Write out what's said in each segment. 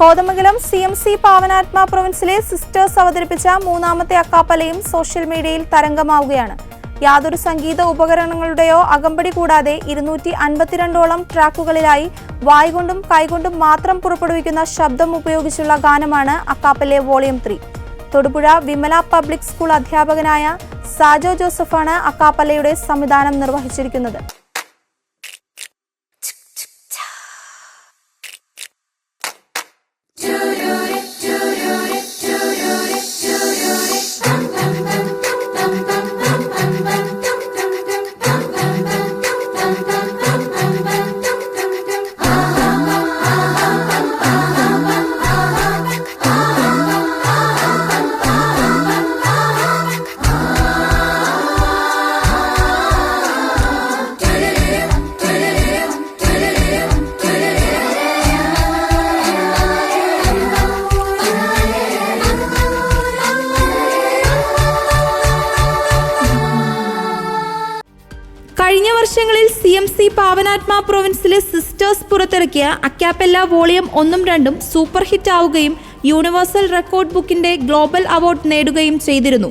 Kothamangalam C M C Pavanatma പ്രൊവിൻസിലെ sisters അവതരിപ്പിച്ച മൂന്നാമത്തെ അക്കാപ്പലയും social മീഡിയയിൽ തരംഗമാവുകയാണ്. യാതൊരു സംഗീത ഉപകരണങ്ങളുടെയോ അകമ്പടി കൂടാതെ ഇരുന്നൂറ്റി അൻപത്തിരണ്ടോളം ട്രാക്കുകളിലായി വായ്കൊണ്ടും കൈകൊണ്ടും മാത്രം പുറപ്പെടുവിക്കുന്ന ശബ്ദം ഉപയോഗിച്ചുള്ള ഗാനമാണ് a cappella volume three. Thodupuzha Vimala public school അധ്യാപകനായ സാജോ ജോസഫാണ് അക്കാപ്പലയുടെ സംവിധാനം നിർവഹിച്ചിരിക്കുന്നത്. കഴിഞ്ഞ വർഷങ്ങളിൽ സി എം സി പാവനാത്മ പ്രൊവിൻസിലെ സിസ്റ്റേഴ്സ് പുറത്തിറക്കിയ അക്കാപ്പെല്ല വോളിയം ഒന്നും രണ്ടും സൂപ്പർ ഹിറ്റ് ആവുകയും യൂണിവേഴ്സൽ റെക്കോർഡ് ബുക്കിന്റെ ഗ്ലോബൽ അവാർഡ് നേടുകയും ചെയ്തിരുന്നു.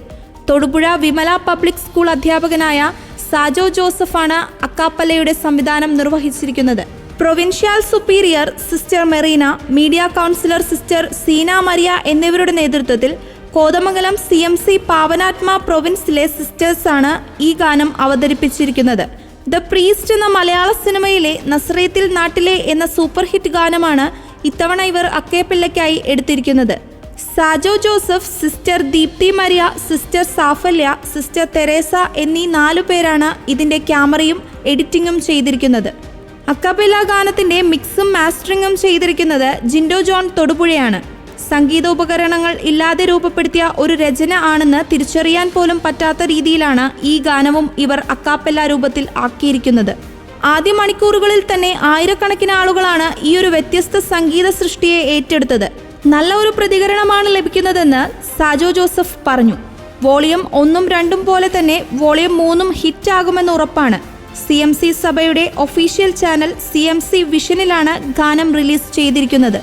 തൊടുപുഴ വിമല പബ്ലിക് സ്കൂൾ അധ്യാപകനായ സാജോ ജോസഫാണ് അക്കാപ്പല്ലയുടെ സംവിധാനം നിർവഹിച്ചിരിക്കുന്നത്. Provincial superior sister Mereena media councillor sister Seena Maria എന്നിവരുടെ നേതൃത്വത്തിൽ Kothamangalam C M C Pavanatma പ്രൊവിൻസിലെ സിസ്റ്റേഴ്സാണ് ഈ ഗാനം അവതരിപ്പിച്ചിരിക്കുന്നത്. ദ പ്രീസ്റ്റ് എന്ന മലയാള സിനിമയിലെ നസ്രീത്തിൽ നാട്ടിലെ എന്ന സൂപ്പർ ഹിറ്റ് ഗാനമാണ് ഇത്തവണ ഇവർ അക്കേപ്പിള്ളയ്ക്കായി എടുത്തിരിക്കുന്നത്. Sajo Joseph sister Deepthi Maria sister Saphalya sister Theresa എന്നീ നാലു പേരാണ് ഇതിന്റെ ക്യാമറയും എഡിറ്റിംഗും ചെയ്തിരിക്കുന്നത്. അക്കബെല്ല ഗാനത്തിന്റെ മിക്സും മാസ്റ്ററിങ്ങും ചെയ്തിരിക്കുന്നത് ജിൻഡോ ജോൺ തൊടുപുഴയാണ്. സംഗീതോപകരണങ്ങൾ ഇല്ലാതെ രൂപപ്പെടുത്തിയ ഒരു രചന ആണെന്ന് തിരിച്ചറിയാൻ പോലും പറ്റാത്ത രീതിയിലാണ് ഈ ഗാനവും ഇവർ അക്കാപ്പെല്ല രൂപത്തിൽ ആക്കിയിരിക്കുന്നത്. ആദ്യ മണിക്കൂറുകളിൽ തന്നെ ആയിരക്കണക്കിന് ആളുകളാണ് ഈ ഒരു വ്യത്യസ്ത സംഗീത സൃഷ്ടിയെ ഏറ്റെടുത്തത്. നല്ല ഒരു പ്രതികരണമാണ് ലഭിക്കുന്നതെന്ന് സാജോ ജോസഫ് പറഞ്ഞു. വോളിയം ഒന്നും രണ്ടും പോലെ തന്നെ വോളിയം മൂന്നും ഹിറ്റ് ആകുമെന്ന് ഉറപ്പാണ്. സി എം സി സഭയുടെ official channel C M C വിഷനിലാണ് ഗാനം റിലീസ് ചെയ്തിരിക്കുന്നത്.